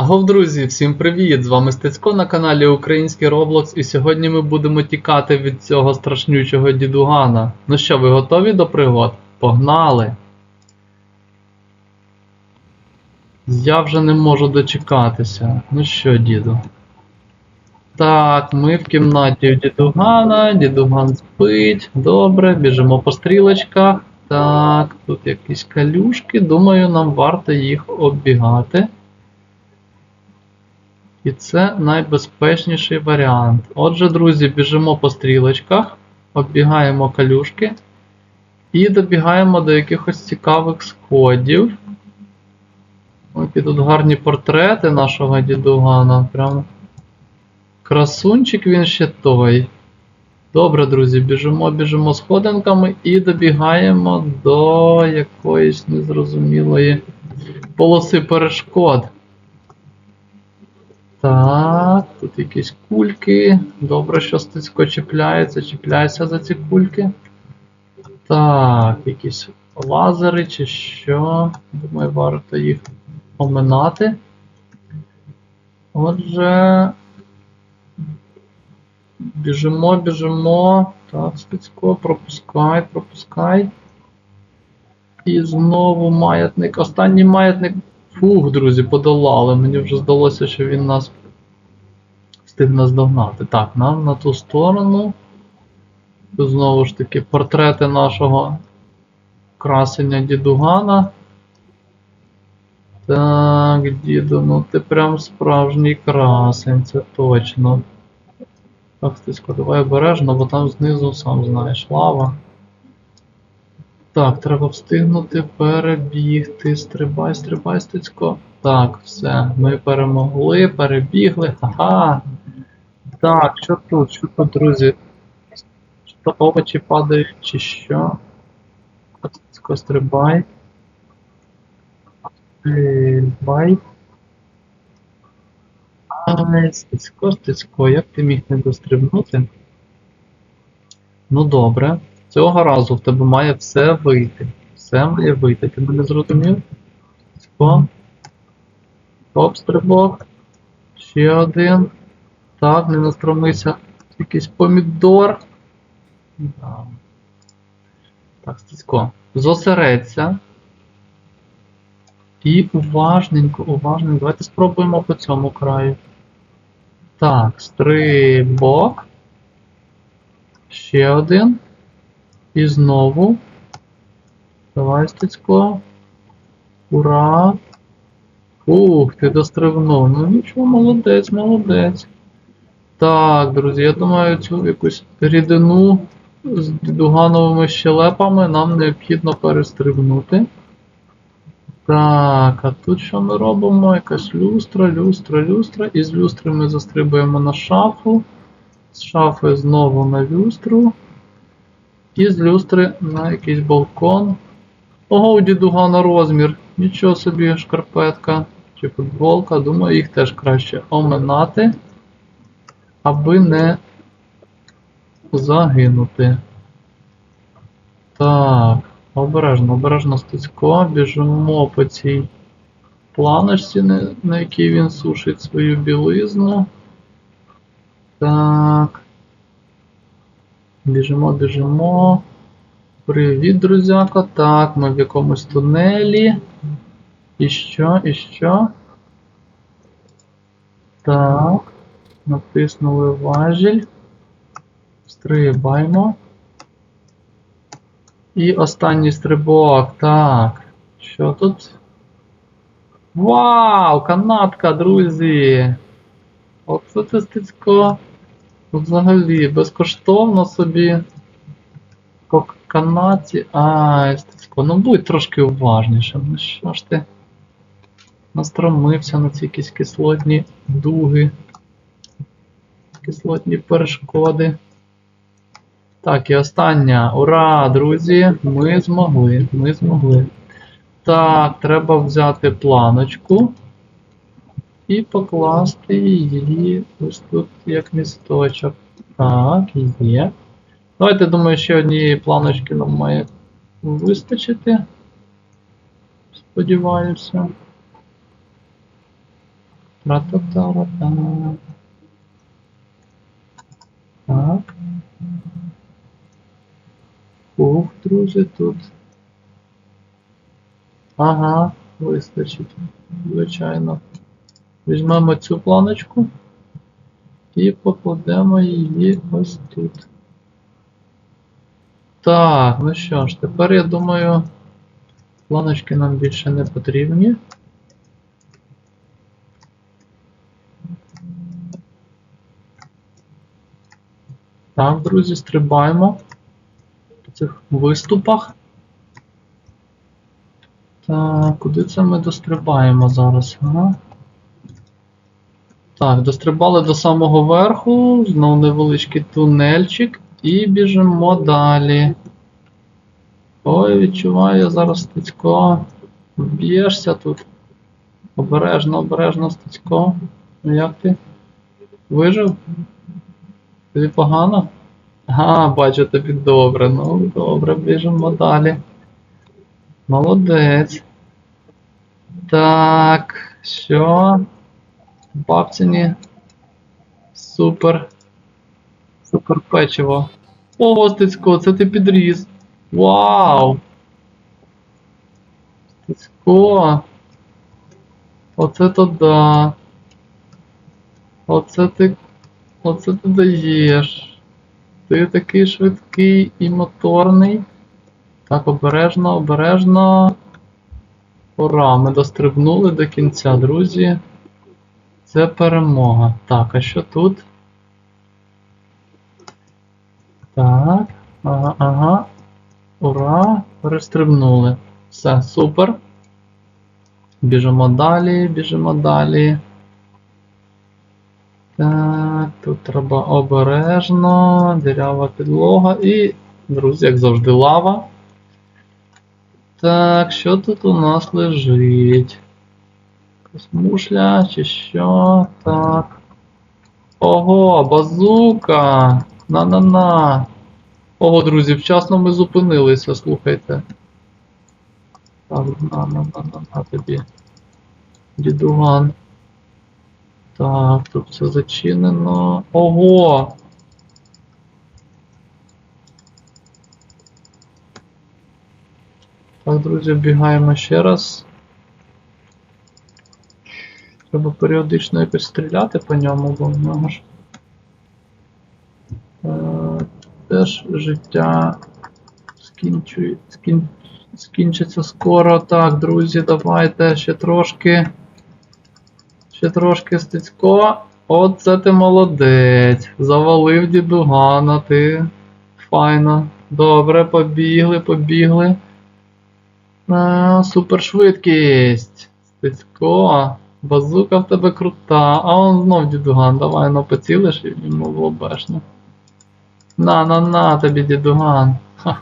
Агов, друзі, всім привіт! З вами Стецько на каналі Український Roblox, і сьогодні ми будемо тікати від цього страшнючого дідугана. Ну що, ви готові до пригод? Погнали! Я вже не можу дочекатися. Ну що, діду? Так, ми в кімнаті у дідугана, дідуган спить. Добре, біжимо по стрілочках. Так, тут якісь калюшки. Думаю, нам варто їх оббігати. І це найбезпечніший варіант. Отже, друзі, біжимо по стрілочках, оббігаємо калюшки і добігаємо до якихось цікавих сходів. Ось тут гарні портрети нашого дідугана. Прям красунчик він ще той. Добре, друзі, біжимо, біжимо сходинками і добігаємо до якоїсь незрозумілої полоси перешкод. Так, тут якісь кульки. Добре, що стицько чіпляється, чіпляйся за ці кульки. Так, якісь лазери чи що. Думаю, варто їх оминати. Отже. Біжимо, біжимо. Так, стицько, пропускай, пропускай. І знову маятник. Останній маятник. Фух, друзі, подолали. Мені вже здалося, що він нас встиг нас догнати. Так, нам на ту сторону. Тут знову ж таки портрети нашого красення дідугана. Так, діду, ну ти прям справжній красень, це точно. Так, стисько, давай обережно, бо там знизу, сам знаєш, лава. Так, треба встигнути перебігти. Стрибай, стрибай, стицько. Так, все. Ми перемогли, перебігли. Ага. Так, що тут? Що тут, друзі? Що овочі падають, чи що? Стицько, стрибай. Стрибай. Ай, стицько, стицько, як ти міг не дострибнути? Ну добре. Цього разу в тебе має все вийти. Все має вийти. Ти мене зрозумів? О. Топ стрибок. Ще один. Так, не настромися. Якийсь помідор. Так, Стецько. Зосередься. І уважненько, уважненько. Давайте спробуємо по цьому краю. Так, стрибок. Ще один. І знову. Давай, Стецько. Ура! Ух, ти дострибнув. Ну нічого, молодець, молодець. Так, друзі, я думаю, цю якусь рідину з дідугановими щелепами нам необхідно перестрибнути. Так, а тут що ми робимо? Якась люстра, люстра, люстра. І з люстри ми застрибуємо на шафу. З шафи знову на люстру. І з люстри на якийсь балкон. Ого, у дідугана розмір. Нічого собі, шкарпетка чи футболка. Думаю, їх теж краще оминати, аби не загинути. Так, обережно, обережно стицько. Біжимо по цій планочці, на, на якій він сушить свою білизну. Так. Біжимо, біжимо. Привіт, друзяко. Так, ми в якомусь тунелі. І що, і що? Так. Натиснули важіль. Стрибаємо. І останній стрибок. Так. Що тут? Вау! Канатка, друзі! Оце це стицько. Взагалі, безкоштовно собі по канаті. Ай, стицько, ну будь трошки уважніше. Ну що ж ти настромився на ці якісь кислотні дуги, кислотні перешкоди. Так, і остання. Ура, друзі! Ми змогли, ми змогли. Так, треба взяти планочку і покласти її ось тут як місточок. Так, є. Давайте, думаю, ще однієї планочки нам має вистачити. Сподіваюся. Тра-та-та-ра-та. Так. Ух, друзі, тут. Ага, вистачить. Звичайно. Візьмемо цю планочку і покладемо її ось тут. Так, ну що ж, тепер я думаю, планочки нам більше не потрібні. Так, друзі, стрибаємо по цих виступах. Так, куди це ми дострибаємо зараз? Ага. Так, дострибали до самого верху, знову невеличкий тунельчик і біжимо далі. Ой, відчуваю зараз Стецько. Б'єшся тут. Обережно, обережно, Стецько. Ну як ти? Вижив? Тобі погано? Ага, бачу тобі добре. Ну, добре, біжимо далі. Молодець. Так, що? Бабцині. Супер. Супер печиво. О, Стецько, це ти підріс. Вау! Стецько. Оце то да. Оце ти. Оце ти даєш. Ти такий швидкий і моторний. Так, обережно, обережно. Ура, ми дострибнули до кінця, друзі. Це перемога. Так, а що тут? Так. Ага, ага. Ура! Перестрибнули. Все, супер. Біжимо далі, біжимо далі. Так, тут треба обережно, дірява підлога і, друзі, як завжди, лава. Так, що тут у нас лежить? Якась мушля чи що? Так. Ого, базука! На-на-на! Ого, друзі, вчасно ми зупинилися, слухайте. Так, на, на, на, на, на тобі. Дідуган. Так, тут все зачинено. Ого! Так, друзі, бігаємо ще раз. Треба періодично якось стріляти по ньому, бо в нього ж. Е, теж життя скінчує, скін, скінчиться скоро. Так, друзі, давайте ще трошки. Ще трошки стецько. Оце ти молодець. Завалив дідугана, ти. Файно. Добре, побігли, побігли. А, супершвидкість. Стецько. Базука в тебе крута. А он знов дідуган. Давай ну поцілиш йому в лобешну. На, на, на тобі, дідуган. Ха.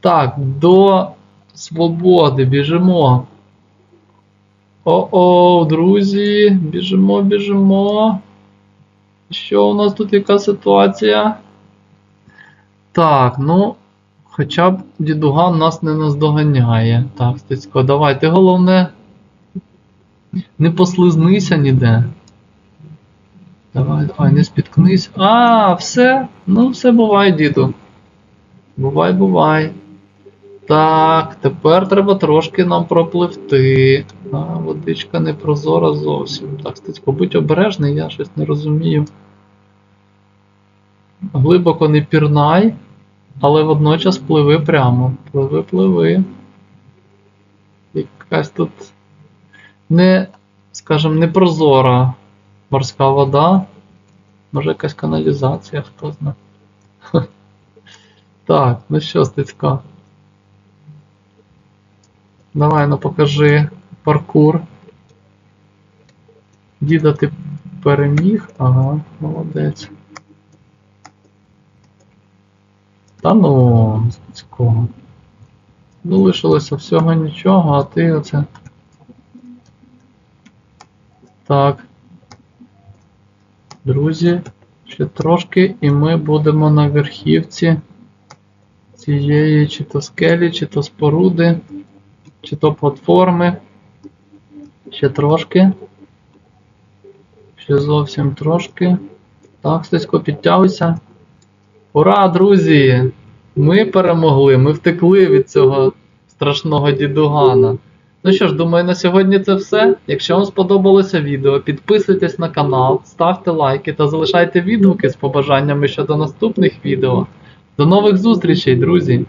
Так, до свободи біжимо. О-о, друзі, біжимо, біжимо. Що у нас тут яка ситуація? Так, ну, хоча б дідуган нас не наздоганяє. Так, Стецько, давай, ти головне. Не послизнися ніде. Давай, давай, не спіткнись. А, все. Ну, все бувай, діду. Бувай, бувай. Так, тепер треба трошки нам пропливти. А, водичка не прозора зовсім. Так, Стецько, будь обережний, я щось не розумію. Глибоко не пірнай, але водночас пливи прямо. Пливи, пливи. Якась тут не, скажімо, непрозора морська вода. Може якась каналізація, хто знає. Так, ну що, Стецько? Давай, ну покажи паркур. Діда ти переміг? Ага, молодець. Та ну, Стецько. Ну, лишилося всього нічого, а ти оце. Так. Друзі, ще трошки, і ми будемо на верхівці цієї чи то скелі, чи то споруди, чи то платформи. Ще трошки. Ще зовсім трошки. Так, Стасько, підтягуйся. Ура, друзі! Ми перемогли, ми втекли від цього страшного дідугана. Ну що ж, думаю, на сьогодні це все. Якщо вам сподобалося відео, підписуйтесь на канал, ставте лайки та залишайте відгуки з побажаннями щодо наступних відео. До нових зустрічей, друзі!